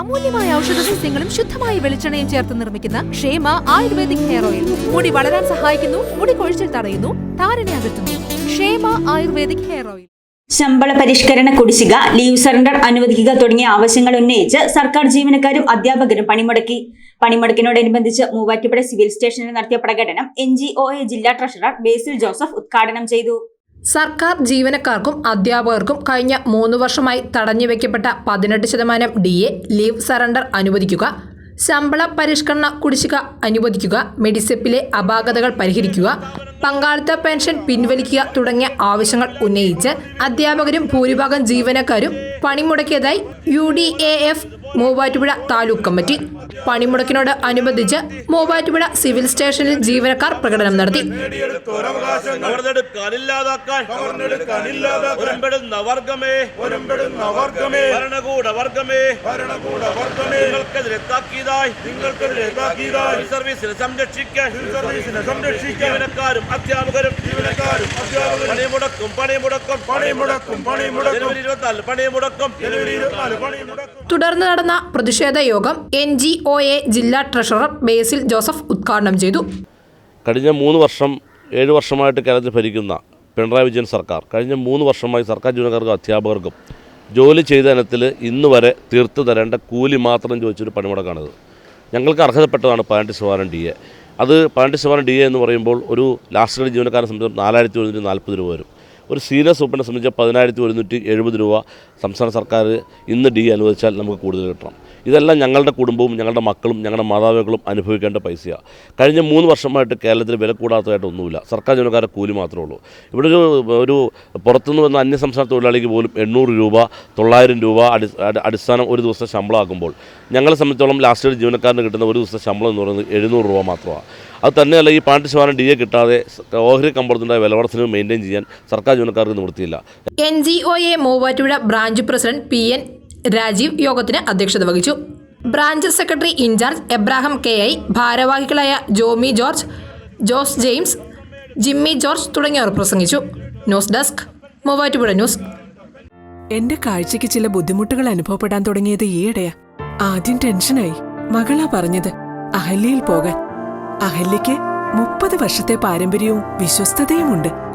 അമൂല്യമായ ഔഷധ സസ്യങ്ങളും ശുദ്ധമായ വെളിച്ചെണ്ണയും ചേർത്ത് നിർമ്മിക്കുന്ന ക്ഷേമ ആയുർവേദിക് ഹെയർ ഓയിൽ. മുടി വളരാൻ സഹായിക്കുന്നു മുടി കൊഴിച്ചിൽ തടയുന്നു താരനെ അകറ്റുന്നു. ക്ഷേമ ആയുർവേദിക് ഹെയർ ഓയിൽ. ശമ്പള പരിഷ്കരണ കുടിശ്ശിക ലീവ് സറണ്ടർ അനുവദിക്കുക തുടങ്ങിയ ആവശ്യങ്ങൾ ഉന്നയിച്ച് സർക്കാർ ജീവനക്കാരും അധ്യാപകരും പണിമുടക്കി. പണിമുടക്കിനോടനുബന്ധിച്ച് മൂവാറ്റുപുഴ സിവിൽ സ്റ്റേഷനിൽ നടത്തിയ പ്രകടനം എൻ ജി ഒ എ ജില്ലാ ട്രഷറർ ബേസിൽ ജോസഫ് ഉദ്ഘാടനം ചെയ്തു. സർക്കാർ ജീവനക്കാർക്കും അധ്യാപകർക്കും കഴിഞ്ഞ മൂന്ന് വർഷമായി തടഞ്ഞുവെക്കപ്പെട്ട പതിനെട്ട് ശതമാനം ഡി എ ലീവ് സറണ്ടർ അനുവദിക്കുക ശമ്പള പരിഷ്കരണ കുടിശ്ശിക അനുവദിക്കുക മെഡിസെപ്പിലെ അപാകതകൾ പരിഹരിക്കുക പങ്കാളിത്ത പെൻഷൻ പിൻവലിക്കുക തുടങ്ങിയ ആവശ്യങ്ങൾ ഉന്നയിച്ച് അധ്യാപകരും ഭൂരിഭാഗം ജീവനക്കാരും പണിമുടക്കിയതായി U D A F Muvattupuzha taluk committee. പണിമുടക്കിനോട് അനുബന്ധിച്ച് മൂവാറ്റുപുഴ സിവിൽ സ്റ്റേഷനിൽ ജീവനക്കാർ പ്രകടനം നടത്തി. ജീവനക്കാരും അധ്യാപകരും ജീവനക്കാരും അധ്യാപകരും. പണിമുടക്കും പണിമുടക്കും. പണിമുടക്കും പണിമുടക്കും. ജനുവരി ഇരുപത്തിനാല് പണിമുടക്കും. ജനുവരി ഇരുപത്തിനാല് പണിമുടക്കും. തുടർന്ന് നടന്ന പ്രതിഷേധ യോഗം എൻ ജി ഒ എ ജില്ലാ ട്രഷറർ ബേസിൽ ജോസഫ് ഉദ്ഘാടനം ചെയ്തു. കഴിഞ്ഞ മൂന്ന് വർഷം ഏഴ് വർഷമായിട്ട് കേരളത്തിൽ ഭരിക്കുന്ന പിണറായി വിജയൻ സർക്കാർ കഴിഞ്ഞ മൂന്ന് വർഷമായി സർക്കാർ ജീവനക്കാർക്കും അധ്യാപകർക്കും ജോലി ചെയ്ത ഇനത്തിൽ ഇന്ന് വരെ തീർത്തു തരേണ്ട കൂലി മാത്രം ചോദിച്ചൊരു പണിമുടക്കാണിത്. ഞങ്ങൾക്ക് അർഹതപ്പെട്ടതാണ് പതിനെട്ട് ശതമാനം ഡി എ. അത് പതിനെട്ട് ശതമാനം ഡി എ എന്ന് പറയുമ്പോൾ ഒരു ലാസ്റ്റ് ജീവനക്കാരെ സംബന്ധിച്ച് നാലായിരത്തി ഒരുന്നൂറ്റി നാൽപ്പത് രൂപ വരും. ഒരു സീനിയർ സൂപ്രണ്ടിനെ സംബന്ധിച്ച് പതിനായിരത്തി ഒരുന്നൂറ്റി എഴുപത് രൂപ സംസ്ഥാന സർക്കാർ ഇന്ന് ഡി അനുവദിച്ചാൽ നമുക്ക് കൂടുതൽ കിട്ടണം. ഇതെല്ലാം ഞങ്ങളുടെ കുടുംബവും ഞങ്ങളുടെ മക്കളും ഞങ്ങളുടെ മാതാപിതാക്കളും അനുഭവിക്കേണ്ട പൈസയാണ് കഴിഞ്ഞ മൂന്ന് വർഷമായിട്ട് കേരളത്തിൽ വില കൂടാത്തതായിട്ട് ഒന്നുമില്ല. സർക്കാർ ജീവനക്കാരുടെ കൂലി മാത്രമേ ഉള്ളൂ. ഇവിടെ ഒരു ഒരു പുറത്തുനിന്ന് വന്ന സംസ്ഥാന തൊഴിലാളിക്ക് പോലും എണ്ണൂറ് രൂപ തൊള്ളായിരം രൂപ അടി അടി- അടിസ്ഥാനം ഒരു ദിവസത്തെ ശമ്പളമാക്കുമ്പോൾ ഞങ്ങളെ സംബന്ധിച്ചോളം ലാസ്റ്റ് ജീവനക്കാരന് കിട്ടുന്ന ഒരു ദിവസത്തെ ശമ്പളം എന്ന് പറയുന്നത് എഴുന്നൂറ് രൂപ മാത്രമാണ് അത് തന്നെയല്ല ഈ പതിനെട്ട് ശതമാനം ഡി എ കിട്ടാതെ ഓഹരി കമ്പളത്തിന്റെ വിലവർദ്ധനവ് മെയിന്റെയിൻ ചെയ്യാൻ സർക്കാർ ജീവനക്കാർക്ക് നിവൃത്തിയില്ല. N G O A Muvattupuzha branch president P N Rajeev യോഗത്തിന് അധ്യക്ഷത വഹിച്ചു. Branch secretary in charge Abraham K I ഭാരവാഹികളായ ജോമി ജോർജ് ജോസ് ജെയിംസ് ജിമ്മി ജോർജ് തുടങ്ങിയവർ പ്രസംഗിച്ചു. News desk Muvattupuzha news. എന്റെ കാഴ്ചയ്ക്ക് ചില ബുദ്ധിമുട്ടുകൾ അനുഭവപ്പെടാൻ തുടങ്ങിയത് ഈയിടെയാ. ആദ്യം ടെൻഷനായി. മകളാ പറഞ്ഞത് അഹല്യയിൽ പോകാൻ. അഹല്യയ്ക്ക് മുപ്പത് വർഷത്തെ പാരമ്പര്യവും വിശ്വസ്തതയുമുണ്ട്.